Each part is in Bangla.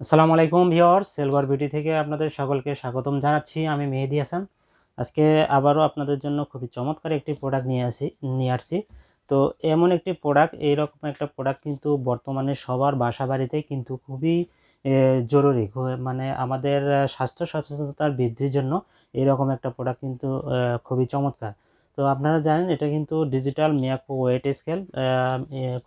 আসসালামু আলাইকুম ভিওর্স সেলভার বিউটি থেকে আপনাদের সকলকে স্বাগতম জানাচ্ছি। আমি মেহেদি হাসান। আজকে আবারও আপনাদের জন্য খুবই চমৎকার একটি প্রোডাক্ট নিয়ে আসি, নিয়ে আসছি। তো এমন একটি প্রোডাক্ট এইরকম একটা প্রোডাক্ট কিন্তু বর্তমানে সবার বাসা বাড়িতে কিন্তু খুবই জরুরি। মানে আমাদের স্বাস্থ্য সচেতনতার বৃদ্ধির জন্য এরকম একটা প্রোডাক্ট কিন্তু খুবই চমৎকার। তো আপনারা জানেন, এটা কিন্তু ডিজিটাল মিয়াকো ওয়েট স্কেল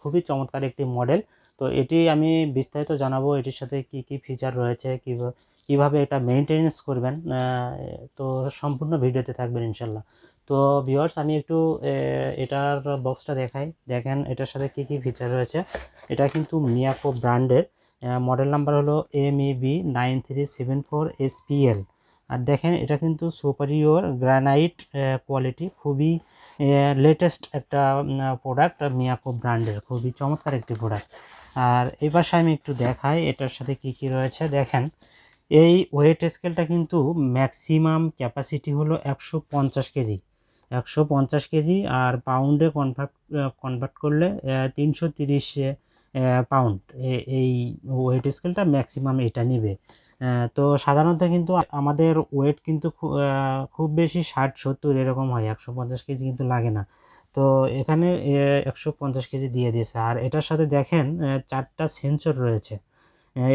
খুবই চমৎকার একটি মডেল তো এটি আমি বিস্তারিত জানাব এটির সাথে কি কি ফিচার রয়েছে কীভাবে কীভাবে এটা মেনটেনেন্স করবেন তো সম্পূর্ণ ভিডিওতে থাকবেন ইনশাল্লাহ। তো ভিউয়ার্স আমি একটু এটার বক্সটা দেখাই। দেখেন, এটার সাথে কি কি ফিচার রয়েছে। এটা কিন্তু মিয়াকো ব্র্যান্ডের মডেল নাম্বার হলো M E B nine three seven four S P L R দেখেন, এটা কিন্তু সুপারিওর গ্রানাইট কোয়ালিটি খুবই লেটেস্ট একটা প্রোডাক্ট মিয়াকো ব্র্যান্ডের, খুবই চমৎকার একটি প্রোডাক্ট আর এই পাশে আমি একটু দেখাই, এটার সাথে কি কি রয়েছে? দেখেন, এই ওয়েট স্কেলটা কিন্তু ম্যাক্সিমাম ক্যাপাসিটি হলো একশো পঞ্চাশ কেজি। একশো পঞ্চাশ কেজি আর পাউন্ডে কনভার্ট কনভার্ট করলে তিনশো তিরিশ পাউন্ড। এই ওয়েট স্কেলটা ম্যাক্সিমাম এটা নেবে। তো সাধারণত কিন্তু আমাদের ওয়েট কিন্তু খুব বেশি ষাট সত্তর এরকম হয়। একশো পঞ্চাশ কেজি কিন্তু লাগে না। তো এখানে একশো পঞ্চাশ কেজি দিয়ে দিয়েছে। আর এটার সাথে দেখেন চারটা সেন্সর রয়েছে।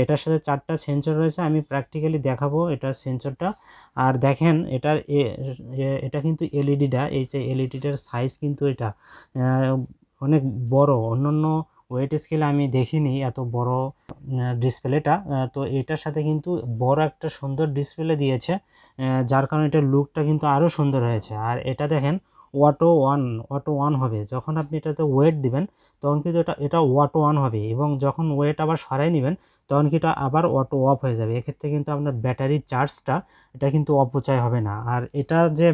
এটার সাথে চারটা সেন্সর রয়েছে, আমি প্র্যাকটিক্যালি দেখাবো এটার সেন্সরটা আর দেখেন এটার এটা কিন্তু এলইডিটা এই যে এলইডিটার সাইজ কিন্তু এটা অনেক বড়। অন্যান্য ওয়েট স্কেলে আমি দেখিনি এত বড় ডিসপ্লেটা তো এটার সাথে কিন্তু বড় একটা সুন্দর ডিসপ্লে দিয়েছে যার কারণে এটার লুকটা কিন্তু আরও সুন্দর হয়েছে। আর এটা দেখেন অটো ওয়ান ওয়াটো ওয়ান হবে। যখন আপনি এটাতে ওয়েট দিবেন, তখন কিন্তু এটা এটা ওয়াটো ওয়ান হবে এবং যখন ওয়েট আবার সরাই নেবেন, তখন কি এটা আবার অটো অফ হয়ে যাবে। এক্ষেত্রে কিন্তু আপনার ব্যাটারি চার্জটা এটা কিন্তু অপচয় হবে না। আর এটা যে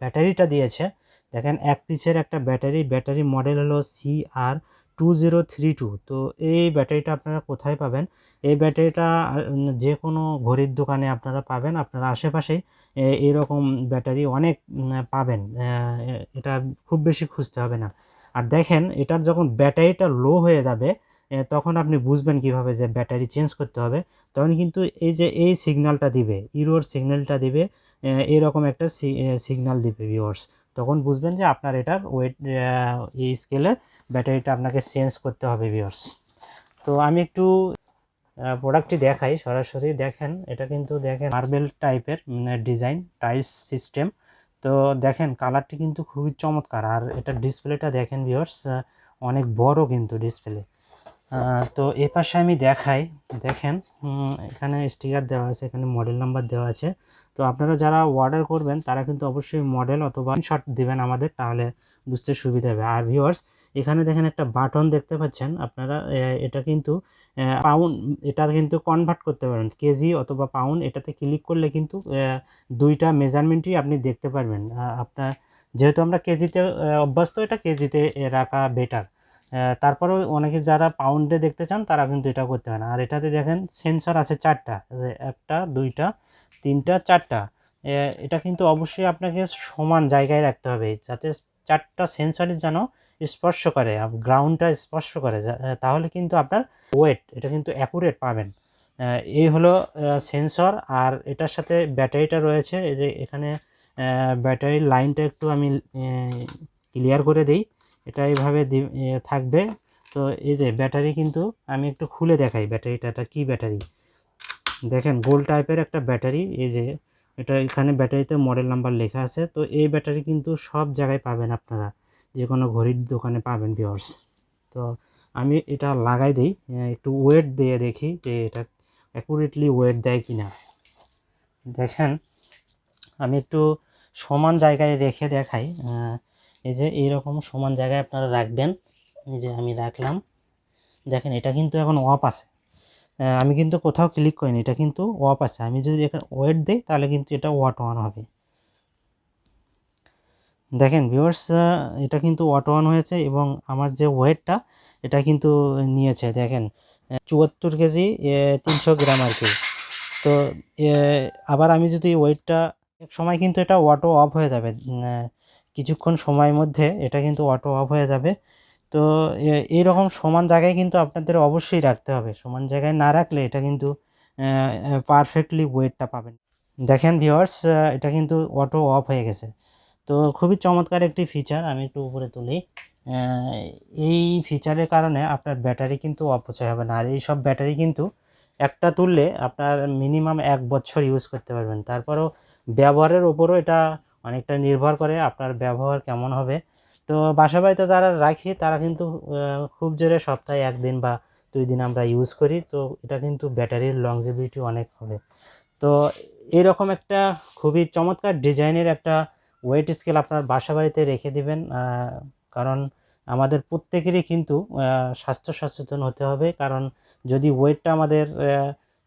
ব্যাটারিটা দিয়েছে, দেখেন এক পিসের একটা ব্যাটারি ব্যাটারি মডেল হলো C R two zero three two তো এই ব্যাটারিটা আপনারা কোথায় পাবেন? এই ব্যাটারিটা যে কোনো ঘড়ির দোকানে আপনারা পাবেন। আপনারা আশেপাশেই এরকম ব্যাটারি অনেক পাবেন। এটা খুব বেশি খুঁজতে হবে না। আর দেখেন, এটার যখন ব্যাটারিটা লো হয়ে যাবে তখন আপনি বুঝবেন কীভাবে যে ব্যাটারি চেঞ্জ করতে হবে। তখন কিন্তু এই যে, এই সিগন্যালটা দিবে, ইরোর সিগন্যালটা দিবে এরকম একটা সিগন্যাল দিবে ভিউয়ার্স তখন বুঝবেন যে আপনার এটার ওয়েট এই স্কেলের ব্যাটারিটা আপনাকে চেঞ্জ করতে হবে ভিউয়ার্স তো আমি একটু প্রোডাক্টটি দেখাই, সরাসরি দেখেন। এটা কিন্তু দেখেন মার্বেল টাইপের ডিজাইন টাইস সিস্টেম তো দেখেন কালারটি কিন্তু খুবই চমৎকার। আর এটা ডিসপ্লেটা দেখেন ভিউয়ার্স অনেক বড় কিন্তু ডিসপ্লে তো এ পাশে আমি দেখাই, দেখেন এখানে স্টিকার দেওয়া আছে, এখানে মডেল নাম্বার দেওয়া আছে। তো আপনারা যারা অর্ডার করবেন, তারা কিন্তু অবশ্যই মডেল অথবা শট দিবেন আমাদের, তাহলে বুঝতে সুবিধা হবে। আর ভিউয়ার্স এখানে দেখেন একটা বাটন দেখতে পাচ্ছেন, আপনারা এটা কিন্তু পাউন্ড এটা কিন্তু কনভার্ট করতে পারেন কেজি অথবা পাউন্ড এটাতে ক্লিক করলে কিন্তু দুইটা মেজারমেন্টই আপনি দেখতে পারবেন। আপনার, যেহেতু আমরা কেজিতে অভ্যস্ত, এটা কেজিতে রাখা বেটার তারপরেও অনেকে যারা পাউন্ডে দেখতে চান তারা কিন্তু এটা করতে পারেন। আর এটাতে দেখেন সেন্সর আছে চারটা। একটা, দুইটা, তিনটা, চারটা। এটা কিন্তু অবশ্যই আপনাকে সমান জায়গায় রাখতে হবে, যাতে চারটা সেন্সরই যেন স্পর্শ করে গ্রাউন্ডটা স্পর্শ করে। তাহলে কিন্তু আপনার ওয়েট এটা কিন্তু অ্যাকুরেট পাবেন। এই হলো সেন্সর আর এটার সাথে ব্যাটারিটা রয়েছে। এই যে এখানে ব্যাটারির লাইনটা একটু আমি ক্লিয়ার করে দিই। এটা এইভাবে থাকবে। তো এই যে ব্যাটারি কিন্তু আমি একটু খুলে দেখাই ব্যাটারিটা, এটা কী ব্যাটারি? দেখেন গোল টাইপের একটা ব্যাটারি, এই যে এটা এখানে ব্যাটারিতে মডেল নাম্বার লেখা আছে। তো এই ব্যাটারি কিন্তু সব জায়গায় পাবেন আপনারা যে কোনো ঘড়ির দোকানে পাবেন ভিওর্স তো আমি এটা লাগাই দিই একটু ওয়েট দিয়ে দেখি যে এটা অ্যাকুরেটলি ওয়েট দেয় কি না দেখেন, আমি একটু সমান জায়গায় রেখে দেখাই এই যে এইরকম সমান জায়গায় আপনারা রাখবেন। এই যে আমি রাখলাম। দেখেন, এটা কিন্তু এখন অফ আছে। আমি কিন্তু কোথাও ক্লিক করিনি, এটা কিন্তু অফ আছে। আমি যদি এখানে ওয়েট দিই, তাহলে কিন্তু এটা ওয়াট অন হবে। দেখেন ভিউয়ার্স এটা কিন্তু অটো অন হয়েছে এবং আমার যে ওয়েটটা এটা কিন্তু নিয়েছে। দেখেন, চুয়াত্তর কেজি তিনশো গ্রাম আর কি। তো আবার আমি যদি ওয়েটটা এক সময় কিন্তু এটা অটো অফ হয়ে যাবে। কিছুক্ষণ সময়ের মধ্যে এটা কিন্তু অটো অফ হয়ে যাবে। তো এইরকম সমান জায়গায় কিন্তু আপনাদের অবশ্যই রাখতে হবে। সমান জায়গায় না রাখলে এটা কিন্তু পারফেক্টলি ওয়েটটা পাবেন। দেখেন ভিওয়ার্স এটা কিন্তু অটো অফ হয়ে গেছে। তো খুবই চমৎকার একটি ফিচার আমি একটু উপরে তুলি। এই ফিচারের কারণে আপনার ব্যাটারি কিন্তু অপচয় হবে না। আর এই সব ব্যাটারি কিন্তু একটা তুললে আপনার মিনিমাম এক বছর ইউজ করতে পারবেন। তারপরেও ব্যবহারের ওপরও এটা অনেকটা নির্ভর করে আপনার ব্যবহার কেমন হবে। তো বাসা বাড়িতে যারা রাখি, তারা কিন্তু খুব জোরে সপ্তাহে একদিন বা দুই দিন আমরা ইউজ করি। তো এটা কিন্তু ব্যাটারির লংজিবিলিটি অনেক হবে। তো এরকম একটা খুবই চমৎকার ডিজাইনের একটা ওয়েট স্কেল আপনার বাসা বাড়িতে রেখে দিবেন। কারণ আমাদের প্রত্যেকেরই কিন্তু স্বাস্থ্য সচেতন হতে হবে। কারণ যদি ওয়েটটা আমাদের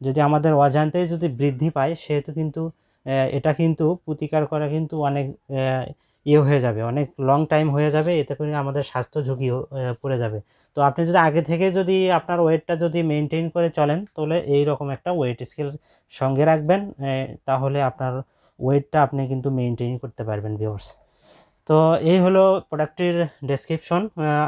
যদি আমাদের অজান্তেই যদি বৃদ্ধি পায়, সেহেতু কিন্তু এটা কিন্তু প্রতিকার করা কিন্তু অনেক ইয়ে হয়ে যাবে, অনেক লং টাইম হয়ে যাবে, এতে করে আমাদের স্বাস্থ্য ঝুঁকি পড়ে যাবে। তো আপনি যদি আগে থেকে যদি আপনার ওয়েটটা যদি মেনটেন করে চলেন, তাহলে এই রকম একটা ওয়েট স্কেল সঙ্গে রাখবেন তাহলে আপনার ওয়েটটা আপনি কিন্তু মেনটেন করতে পারবেন ভিউয়ার্স তো এই হলো প্রোডাক্টটির ডেসক্রিপশন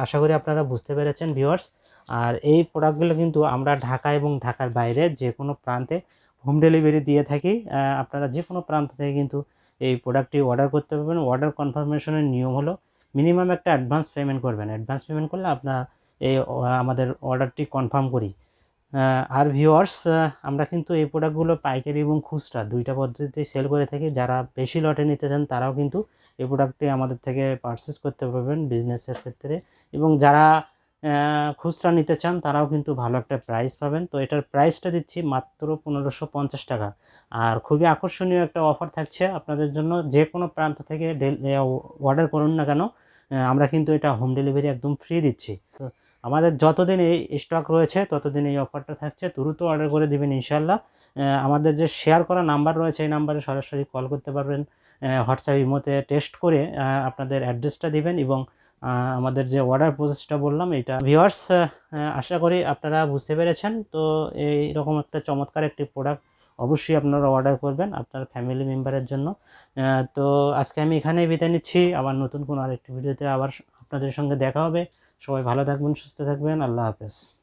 আশা করি আপনারা বুঝতে পেরেছেন ভিউয়ার্স আর এই প্রোডাক্টগুলো কিন্তু আমরা ঢাকা এবং ঢাকার বাইরে যে কোনো প্রান্তে হোম ডেলিভারি দিয়ে থাকি আপনারা যে কোনো প্রান্ত থেকে কিন্তু এই প্রোডাক্টটি অর্ডার করতে পারবেন। অর্ডার কনফার্মেশনের নিয়ম হলো মিনিমাম একটা অ্যাডভান্স পেমেন্ট করবেন। অ্যাডভান্স পেমেন্ট করলে আপনার এই আমাদের অর্ডারটি কনফার্ম করি। আর ভিউয়ার্স আমরা কিন্তু এই প্রোডাক্টগুলো পাইকারি এবং খুচরা দুইটা পদ্ধতিতে সেল করে থাকি। যারা বেশি লটে নিতে চান, তারাও কিন্তু এই প্রোডাক্টটি আমাদের থেকে পারচেস করতে পারবেন বিজনেসের ক্ষেত্রে। এবং যারা খুচরা নিতে চান, তারাও কিন্তু ভালো একটা প্রাইস পাবেন। তো এটার প্রাইসটা দিচ্ছি মাত্র পনেরোশো পঞ্চাশ টাকা। আর খুবই আকর্ষণীয় একটা অফার থাকছে আপনাদের জন্য। যে কোনো প্রান্ত থেকে অর্ডার করুন না কেন আমরা কিন্তু এটা হোম ডেলিভারি একদম ফ্রি দিচ্ছি। তো আমাদের যতদিন এই স্টক রয়েছে, ততদিন এই অফারটা থাকছে। দ্রুত অর্ডার করে দিবেন ইনশাল্লাহ আমাদের যে শেয়ার করা নাম্বার রয়েছে, এই নাম্বারে সরাসরি কল করতে পারবেন। হোয়াটসঅ্যাপ ইমোতে টেস্ট করে আপনাদের অ্যাড্রেসটা দিবেন এবং আমাদের যে অর্ডার প্রসেসটা বললাম, এটা ভিওয়ার্স আশা করি আপনারা বুঝতে পেরেছেন। তো এই রকম একটা চমৎকার একটি প্রোডাক্ট অবশ্যই আপনারা অর্ডার করবেন আপনার ফ্যামিলি মেম্বারের জন্য। তো আজকে আমি এখানেই বিদায় নিচ্ছি। আবার নতুন কোনো আরেকটি ভিডিওতে আবার আপনাদের সঙ্গে দেখা হবে। সবাই ভালো থাকবেন, সুস্থ থাকবেন। আল্লাহ হাফেজ।